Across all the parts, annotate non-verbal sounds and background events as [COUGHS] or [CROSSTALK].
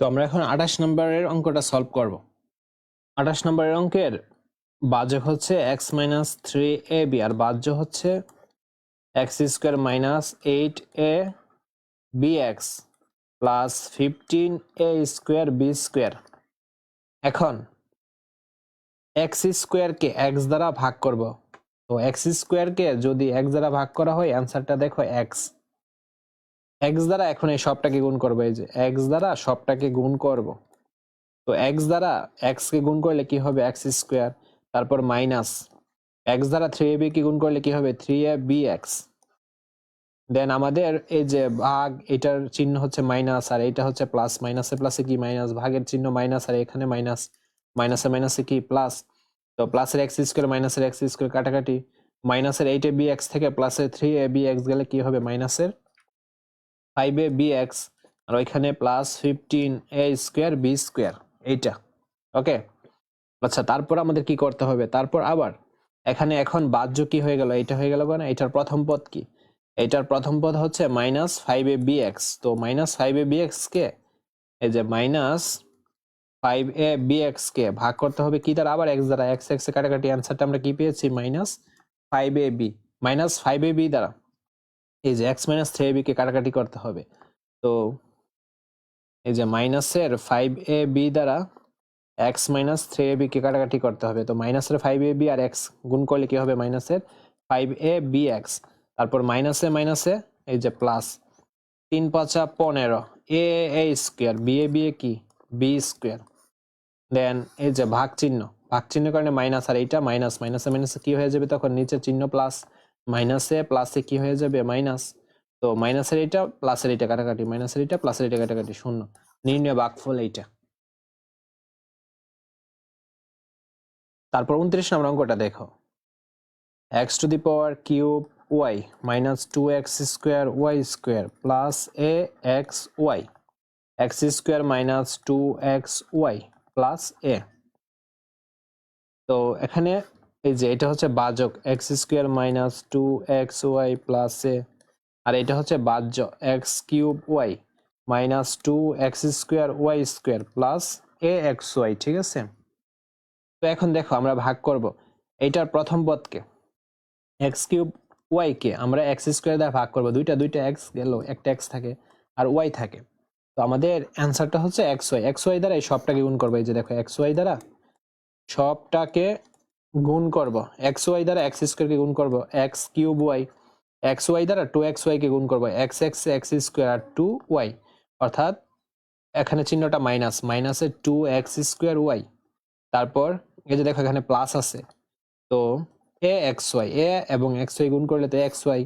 তো আমরা এখন আঠাশ নম্বরের অঙ্কটা সলভ করব। আঠাশ নম্বরের অঙ্কের বাজক হচ্ছে X minus three A B আর বাহ্য হচ্ছে X square minus eight A B X plus fifteen A square B square এখন এক্স স্কোয়ারকে এক্স দ্বারা ভাগ করব। তো এক্স স্কোয়ারকে যদি এক্স দ্বারা ভাগ করা হয় অ্যান্সারটা দেখো এক্স এক্স দ্বারা এখন এই সবটাকে গুণ করব, এই যে এক্স দ্বারা সবটাকে গুণ করব। তো এক্স দ্বারা এক্স কে গুণ করলে কি হবে? এক্স স্কোয়ার তারপর মাইনাস এক্স দ্বারা থ্রি এ বি কে গুণ করলে কি হবে? Three A B X then আমাদের এই যে ভাগ, এটার চিহ্ন হচ্ছে মাইনাস আর এটা হচ্ছে প্লাস মাইনাসে প্লাসে কি মাইনাস ভাগের চিহ্ন মাইনাস আর এখানে মাইনাস মাইনাসে মাইনাসে কি? প্লাস তো প্লাসের এক্স স্কোয়ার মাইনাসের এক্স স্কোয়ার কাটাকাটি। মাইনাসের এইট এ বি এক্স থেকে প্লাসের থ্রি এ বি এক্স গেলে কি হবে? মাইনাসের ফাইভ এ বি এক্স আর ওইখানে plus fifteen A square B square এইটা। ওকে আচ্ছা তারপর আমাদের কি করতে হবে? তারপর আবার, এখানে এখন বাহ্য কি হয়ে গেল? এটা হয়ে গেল না এটার প্রথম পদ কি? এটার প্রথম পদ হচ্ছে minus five A B X তো minus five A B X কে, এই যে minus five A B X কে ভাগ করতে হবে কি দ্বারা? আবার এক্স দ্বারা। এক্স এক্স কাটাকাটি অ্যান্সারটা আমরা কি পেয়েছি? Minus five A B minus five A B দ্বারা। এই যে এক্স মাইনাস থ্রি বি কে কাটাকাটি করতে হবে। তো এই যে মাইনাসের ফাইভ এ বি দ্বারা X minus three A B কে কাটাকাটি করতে হবে। তো মাইনাসের ফাইভ এ বি আর এক্স গুণ করলে কি হবে মাইনাসের ফাইভ এ বি এক্স তারপর মাইনাসে মাইনাসে এই যে প্লাস তিন পাঁচা পনেরো। A A square B A B A কি? বি স্কোয়ার দেন এই যে ভাগ চিহ্ন ভাগ চিহ্ন কারণে মাইনাস আর এইটা মাইনাস মাইনাসে মাইনাসে কি হয়ে যাবে তখন? নিচে চিহ্ন প্লাস মাইনাসে প্লাসে কি হয়ে যাবে? মাইনাস তো মাইনাসের এটা প্লাসের এটা কাটাকাটি। মাইনাসের এটা প্লাসের এটা কাটাকাটি। শূন্য। নির্ণয় ভাগফল এইটা। তারপর উনত্রিশ নম্বর অঙ্কটা দেখো। X to the power cube Y minus two X square Y square plus A X Y X square minus two X Y plus A তো এখানে এই যে এটা হচ্ছে বাজক X square minus two X Y plus A আর এটা হচ্ছে বাহ্য X cube Y minus two X square Y square plus A X Y ঠিক আছে? তো এখন দেখো আমরা ভাগ করব এইটার প্রথম পদকে এক্স কিউব ওয়াই কে আমরা এক্স স্কোয়ার দ্বারা ভাগ করব, দুইটা দুইটা এক্স গেল, একটা এক্স থাকে আর ওয়াই থাকে। তো আমাদের অ্যান্সারটা হচ্ছে এক্স ওয়াই এক্স ওয়াই দ্বারা এই সবটাকে গুণ করব, এই যে দেখো এক্স ওয়াই দ্বারা সবটাকে গুণ করব। এক্স ওয়াই দ্বারা এক্স স্কোয়ারকে গুণ করব। X cube Y X Y দ্বারা টু এক্স ওয়াই কে গুণ করব। X X X square two Y অর্থাৎ এখানে চিহ্নটা মাইনাস মাইনাসে টু এক্স স্কোয়ার ওয়াই তারপর এই যে দেখো এখানে প্লাস আছে। তো এ এক্স ওয়াই এ এবং এক্স ওয়াই গুণ করলে তো এক্স ওয়াই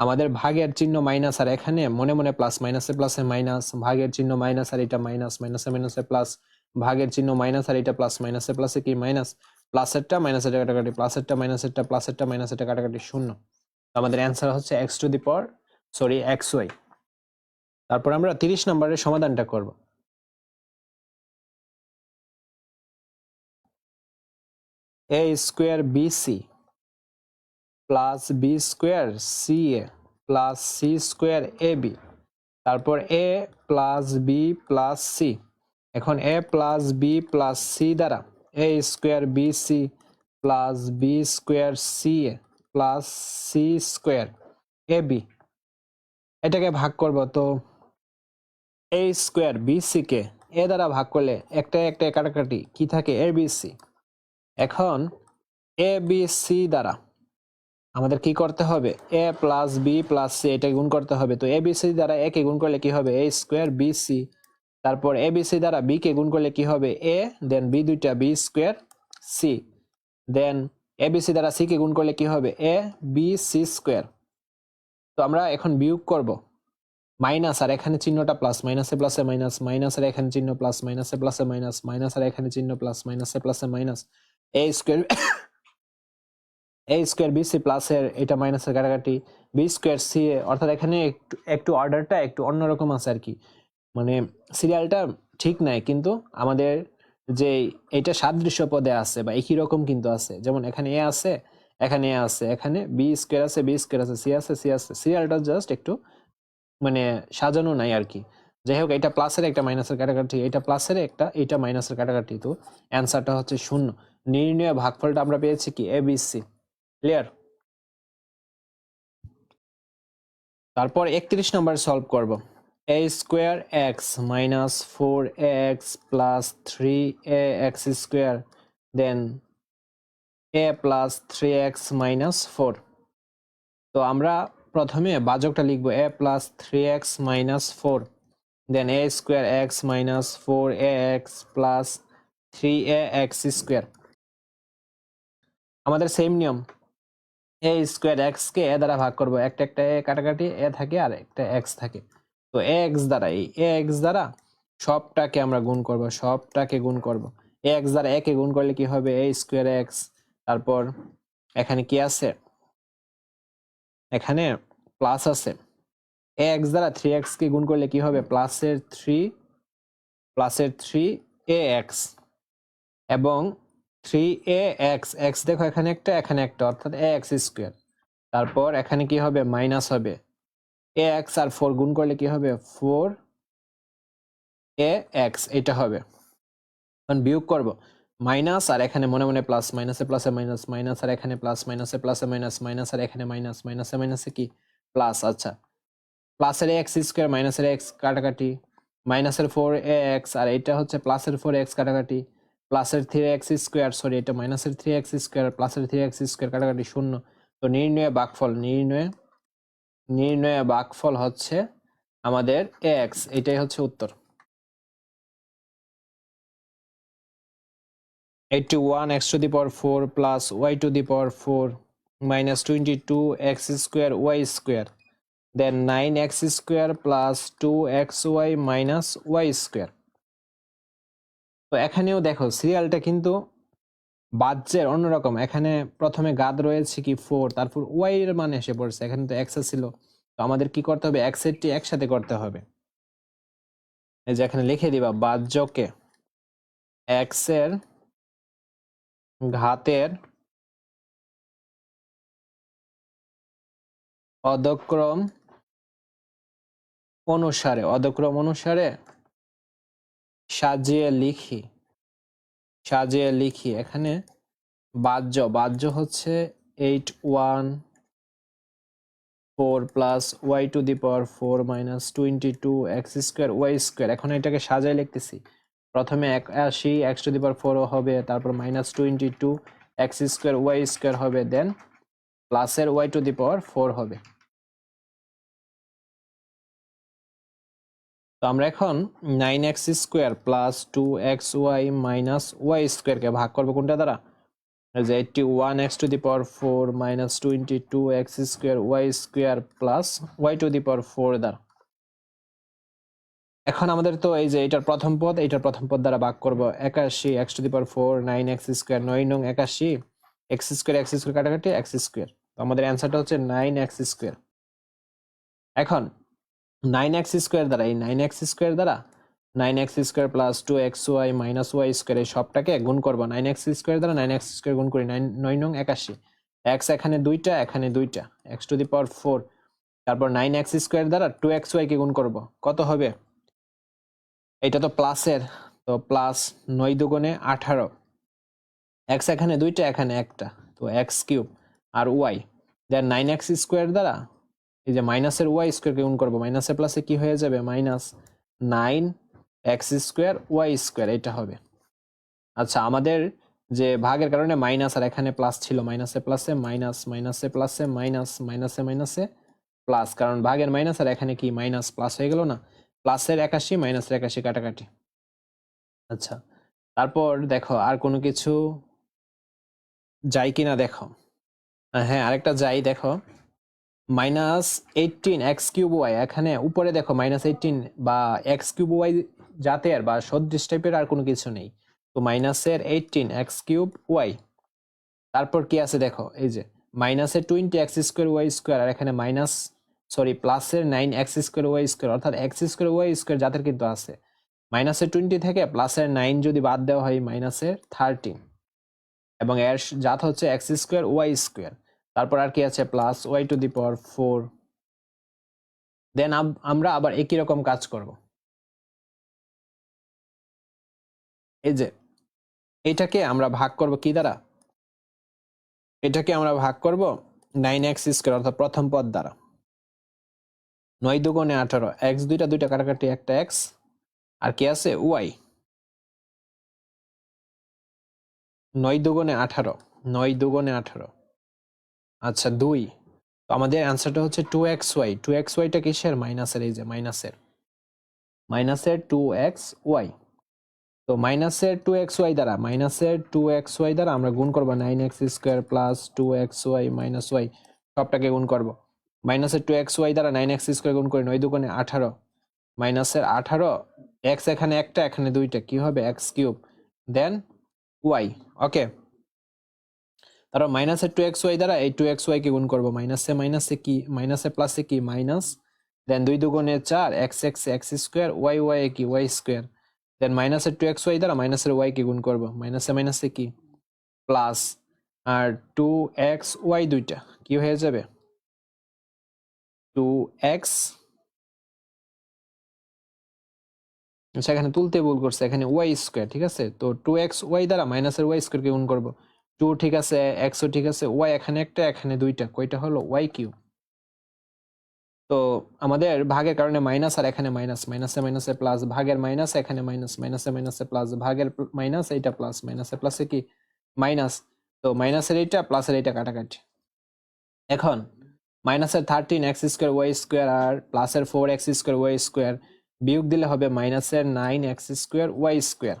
আমাদের ভাগের চিহ্ন মাইনাস আর এখানে মনে মনে প্লাস মাইনাসে প্লাসে মাইনাস ভাগের চিহ্ন মাইনাস আর এটা মাইনাস মাইনাসে মাইনাসে প্লাস ভাগের চিহ্ন মাইনাস আর এটা প্লাস মাইনাসে প্লাসে কি মাইনাস প্লাসেরটা মাইনাসের কাটাকাটি, প্লাসেরটা, মাইনাসেরটা প্লাসেরটা, মাইনাসেরটা কাটাকাটি শূন্য। আমাদের অ্যান্সার হচ্ছে X to the power sorry X Y তারপর আমরা তিরিশ নম্বরের সমাধানটা করব। A square B C plus B square C A plus C square A B তারপর A plus B plus C এখন A plus B plus C দ্বারা A square B C plus B square C A plus C square A B এটাকে ভাগ করব তো A square B C কে A দ্বারা ভাগ করলে একটা একটা কাটাকাটি কি থাকে? এ বি সি এখন এ বি সি দ্বারা আমাদের কি করতে হবে? A plus B plus C এটা গুণ করতে হবে। তো এ বি সি দ্বারা এ কে গুণ করলে কি হবে? এ স্কোয়ার বি সি তারপর এ বি সি দ্বারা বি কে গুণ করলে কি হবে? এ দেন বি দুইটা B square C then A B C দ্বারা সি কে গুণ করলে কি হবে? এ বি সি স্কোয়ার তো আমরা এখন বিয়োগ করব। মাইনাস আর এখানে চিহ্নটা প্লাস মাইনাসে প্লাসে মাইনাস মাইনাস আর এখানে চিহ্ন প্লাস মাইনাসে প্লাসে মাইনাস মাইনাস আর এখানে চিহ্ন প্লাস মাইনাসে প্লাসে minus A square [COUGHS] A square B C প্লাসের এটা মাইনাসের কাটাকাটি। বি স্কোয়ার সি অর্থাৎ এখানে একটু একটু অর্ডারটা একটু অন্যরকম আছে আর কি। মানে সিরিয়ালটা ঠিক নাই, কিন্তু আমাদের যে এটা সাদৃশ্য পদে আছে বা একই রকম কিন্তু আছে। যেমন এখানে এ আছে, এখানে এ আছে, এখানে বি স্কোয়ার আছে বি স্কোয়ার আছে সি আছে সি আছে। সিরিয়ালটা জাস্ট একটু মানে সাজানো নাই আর কি। যাই হোক এটা প্লাসের একটা মাইনাসের কাটাকাটি এটা প্লাসের একটা এটা মাইনাসের কাটাকাটি। তো অ্যান্সারটা হচ্ছে শূন্য। নির্ণয় ভাগফলটা আমরা পেয়েছি কি? এ বি সি ক্লিয়ার তারপর একত্রিশ নম্বর সলভ করব। Four X plus three A X square then A plus three X minus four তো আমরা প্রথমে বাজকটা লিখব four then A square X minus four A X plus three A X square আমাদের সেম নিয়ম A square x K A দ্বারা ভাগ করব, একটা একটা এ কাটাকাটি এ থাকে আর একটা এক্স থাকে। তো এক্স দ্বারা, এই এক্স দ্বারা সবটাকে আমরা গুণ করব, সবটাকে গুণ করব। এক্স দ্বারা একে গুণ করলে কি হবে? এ স্কোয়ার এক্স তারপর এখানে কি আছে? এখানে প্লাস আছে। এক্স দ্বারা থ্রি এক্স কে গুণ করলে কি হবে? প্লাসের থ্রি প্লাসের থ্রি এ এক্স এবং থ্রি এ এক্স এক্স দেখো এখানে একটা এখানে একটা, অর্থাৎ এ এক্স স্কোয়ার তারপর এখানে কি হবে? মাইনাস হবে। এ এক্স আর ফোর গুণ করলে কি হবে? ফোর এ এক্স এটা হবে। এখন বিয়োগ করব। মাইনাস আর এখানে মনে মনে প্লাস মাইনাসে প্লাসে মাইনাস মাইনাস আর এখানে প্লাস মাইনাসে প্লাসে মাইনাস মাইনাস আর এখানে মাইনাস মাইনাসে মাইনাসে কি? প্লাস আচ্ছা। প্লাসের এক্স স্কোয়ার মাইনাসের এক্স কাটাকাটি। মাইনাসের ফোর এ এক্স আর এটা হচ্ছে প্লাসের ফোর এক্স কাটাকাটি। প্লাসের থ্রি এক্স স্কোয়ার সরি এটা মাইনাসের থ্রি এক্স স্কোয়ার প্লাসের থ্রি এক্স স্কোয়ার কাটাকাটি, শূন্য। তো নির্ণয়ে বাকফল, নির্ণয়ে নির্ণয়ে বাকফল হচ্ছে আমাদের এক্স, এটাই হচ্ছে উত্তর। Eighty one, X to the power four plus Y to the power four minus twenty two, X square, Y square. Then nine X square plus two X Y minus Y square. তো এখানেও দেখো, সিরিয়ালটা কিন্তু বাজ্যের অন্যরকম এখানে প্রথমে গাদ রয়েছে কি ফোর তারপর ওয়াই এর মান এসে পড়ছে। এখানে তো এক্স ছিল। তো আমাদের কি করতে হবে? এক্স এরটি একসাথে করতে হবে। এই যে এখানে লিখে দিবা বাজ্যকে এক্সের ঘাতের অদক্রম অনুসারে অদক্রম অনুসারে সাজিয়ে লিখি। সাজিয়ে লিখি। এখানে বাহ্য বাহ্য হচ্ছে eight one four plus Y to the power four minus twenty two X square Y square এখন এটাকে সাজায় লিখতেছি। প্রথমে এক আশি এক্স টু দি পাওয়ার ফোরও হবে, তারপর minus twenty two X square Y square হবে দেন প্লাসের Y to the power four হবে। তো আমরা এখন nine X square plus two X Y minus Y স্কোয়ারকে ভাগ করব কোনটা দ্বারা? যে eighty one X to the power four minus twenty two X square Y square plus Y to the power four দ্বারা। এখন আমাদের তো এই যে এটার প্রথম পদ এইটার প্রথম পদ দ্বারা ভাগ করব একাশি X to the power four nine X square নয় নং একাশি এক্স স্কোয়ার এক্স স্কোয়ার কাটাকাটি এক্স স্কোয়ার তো আমাদের অ্যান্সারটা হচ্ছে নাইন এক্স স্কোয়ার এখন নাইন এক্স স্কোয়ার দ্বারা, এই নাইন এক্স স্কোয়ার দ্বারা nine X square plus two X Y minus Y square এই সবটাকে গুণ করব। নাইন এক্স স্কোয়ার দ্বারা নাইন এক্স স্কোয়ার গুণ করি নাইন নয় নং একাশি। এক্স এখানে দুইটা এখানে দুইটা। X to the power four তারপর নাইন এক্স স্কোয়ার দ্বারা টু এক্স ওয়াই কে গুণ করব। কত হবে? এটা তো প্লাসের, তো প্লাস নয় দুগুণে আঠারো। এক্স এখানে দুইটা, এখানে একটা। তো এক্স কিউব আর Y then nine X square দ্বারা এই যে মাইনাসের ওয়াই স্কোয়ারকে গুণ করব মাইনাসের প্লাসে কি হয়ে যাবে? Minus nine X square Y square এটা হবে। আচ্ছা আমাদের যে ভাগের কারণে মাইনাস আর এখানে প্লাস ছিল মাইনাসে প্লাসে মাইনাস মাইনাসে প্লাসে মাইনাস মাইনাসে মাইনাসে প্লাস কারণ ভাগের মাইনাস আর এখানে কি মাইনাস প্লাস হয়ে গেল না? প্লাসের একাশি মাইনাসের একাশি কাটাকাটি। আচ্ছা তারপর দেখো, আর কোনো কিছু যাই কিনা দেখো। হ্যাঁ আরেকটা যাই দেখো। Minus eighteen X cube Y এখানে উপরে দেখো মাইনাস এইটিন বা এক্স কিউব ওয়াই জাতের বা সদৃশ টাইপের আর কোনো কিছু নেই। তো মাইনাসের এইটিন এক্স কিউব ওয়াই তারপর কি আছে দেখো, এই যে মাইনাসের twenty X square Y square আর এখানে মাইনাস সরি প্লাসের nine X square Y square অর্থাৎ এক্স স্কোয়ার ওয়াই স্কোয়ার জাতের কিন্তু আছে। মাইনাসের টোয়েন্টি থেকে প্লাসের নাইন যদি বাদ দেওয়া হয় মাইনাসের থার্টিন এবং এর জাত হচ্ছে এক্স স্কোয়ার ওয়াই স্কোয়ার তারপর আর কি আছে? Plus Y to the power four then আমরা আবার একই রকম কাজ করব। এই যে, এটাকে আমরা ভাগ করব কি দ্বারা? এটাকে আমরা ভাগ করব নাইন এক্স স্কোয়ার অর্থাৎ প্রথম পদ দ্বারা। নয় দুগুণে আঠারো এক্স দুইটা দুইটা কাটাকাটি একটা এক্স আর কি আছে? ওয়াই নয় দুগুণে আঠারো, নয় দুগুণে আঠারো। আচ্ছা দুই। তো আমাদের অ্যান্সারটা হচ্ছে two x y two x ওয়াইটা কিসের? মাইনাসের, এই যে মাইনাসের। মাইনাসের টু এক্স ওয়াই তো মাইনাসের টু এক্স ওয়াই দ্বারা, মাইনাসের টু এক্স ওয়াই দ্বারা আমরা গুণ করব nine x square plus two x y minus y সবটাকে গুণ করব। মাইনাসের টু এক্স ওয়াই দ্বারা নাইন এক্স স্কোয়ার গুণ করি, নয় দুগুণে আঠারো। মাইনাসের আঠারো এক্স এখানে একটা, এখানে দুইটা, কি হবে? X cube then y okay তারপর মাইনাসের টু এক্স ওয়াই দ্বারা এই টু এক্স ওয়াই কে গুণ করব। মাইনাসে মাইনাসে কি? মাইনাসে প্লাসে কি? মাইনাস দেন দুই দুগুণে চার x x x square y y কি? ওয়াই স্কোয়ার দেন মাইনাসের টু এক্স ওয়াই দ্বারা মাইনাসের ওয়াই কে গুণ করব। মাইনাসে মাইনাসে কি? প্লাস আর টু এক্স ওয়াই দুইটা, কি হয়ে যাবে? টু এক্স আচ্ছা এখানে তুলতে ভুল করছে। এখানে ওয়াই স্কোয়ার ঠিক আছে? তো টু এক্স ওয়াই দ্বারা মাইনাসের ওয়াই স্কোয়ার কে গুণ করব। টু ঠিক আছে এক্সও ঠিক আছে, ওয়াই এখানে একটা, এখানে দুইটা, কয়টা হলো? ওয়াই কিউ তো আমাদের ভাগের কারণে মাইনাস আর এখানে মাইনাস, মাইনাসে মাইনাসে প্লাস, ভাগের মাইনাস, এখানে মাইনাস, মাইনাসে মাইনাসে প্লাস, ভাগের মাইনাস এইটা প্লাস, মাইনাসে প্লাসে কি? মাইনাস। তো মাইনাসের এইটা, প্লাসের এইটা কাটাকাটি। এখন মাইনাসের thirteen x square, y square আর প্লাসের four x square, y square বিয়োগ দিলে হবে মাইনাসের nine x square, y square.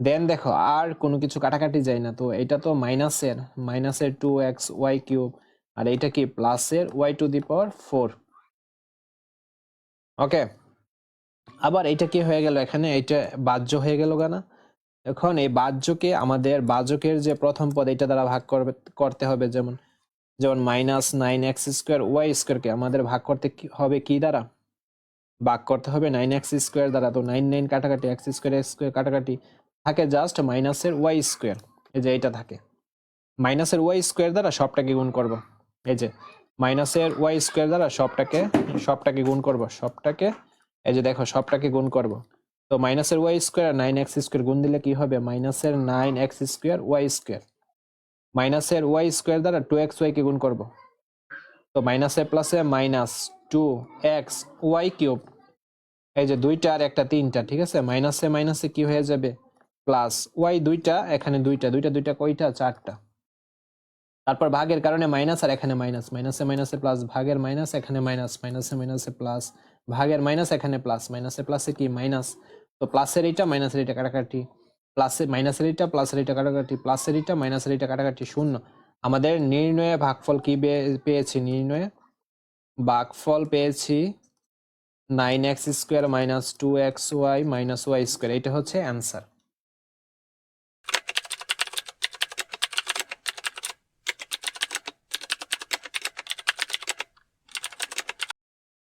Then দেখো, আর কোনো কিছু কাটাকাটি যায় না। তো এটা তো মাইনাসের মাইনাসের টু এক্স ওয়াই কিউব আর এটা কি প্লাসের y to the power four okay আবার এটা কি হয়ে গেল এখানে? এটা বাহ্য হয়ে গেল গানা এখন এই বাহ্যকে, আমাদের বাহ্যকের যে প্রথম পদ, এটা দ্বারা ভাগ করবে, করতে হবে যেমন যেমন minus nine x square y স্কোয়ারকে আমাদের ভাগ করতে হবে কি দ্বারা? ভাগ করতে হবে নাইন এক্স স্কোয়ার দ্বারা। তো নাইন নাইন কাটাকাটি এক্স স্কোয়ার এক্স স্কোয়ার কাটাকাটি থাকে জাস্ট মাইনাসের ওয়াই স্কোয়ার এই যে এটা থাকে। মাইনাসের ওয়াই স্কোয়ার দ্বারা সবটাকে গুণ করব। এই যে মাইনাসের ওয়াই স্কোয়ার দ্বারা সবটাকে সবটাকে গুণ করব। সবটাকে, এই যে দেখো, সবটাকে গুণ করব। তো মাইনাসের ওয়াই স্কোয়ার আর নাইন এক্স স্কোয়ার গুণ দিলে কি হবে? মাইনাসের nine x square y square মাইনাসের ওয়াই স্কোয়ার দ্বারা টু এক্স ওয়াইকে গুণ করব। তো মাইনাসে প্লাসে minus two x y cube এই যে দুইটা আর একটা তিনটা, ঠিক আছে? মাইনাসে মাইনাসে কি হয়ে যাবে? প্লাস ওয়াই দুইটা, এখানে দুইটা দুইটা দুইটা কয়টা? চারটা। তারপর ভাগের কারণে মাইনাস আর এখানে মাইনাস। মাইনাসে মাইনাসে প্লাস, ভাগের মাইনাস, এখানে মাইনাস। মাইনাসে মাইনাসে প্লাস, ভাগের মাইনাস, এখানে প্লাস। মাইনাসে প্লাসে কি? মাইনাস। তো প্লাসের এইটা, মাইনাসের এইটা কাটাকাটি। প্লাসে, মাইনাসের এইটা, প্লাসের এইটা কাটাকাটি। প্লাসের এইটা, মাইনাসের এইটা কাটাকাটি শূন্য। আমাদের নির্ণয়ে ভাগফল কি পেয়েছি? নির্ণয়ে ভাগফল পেয়েছি nine x square minus two x y minus y square. এটা হচ্ছে অ্যান্সার।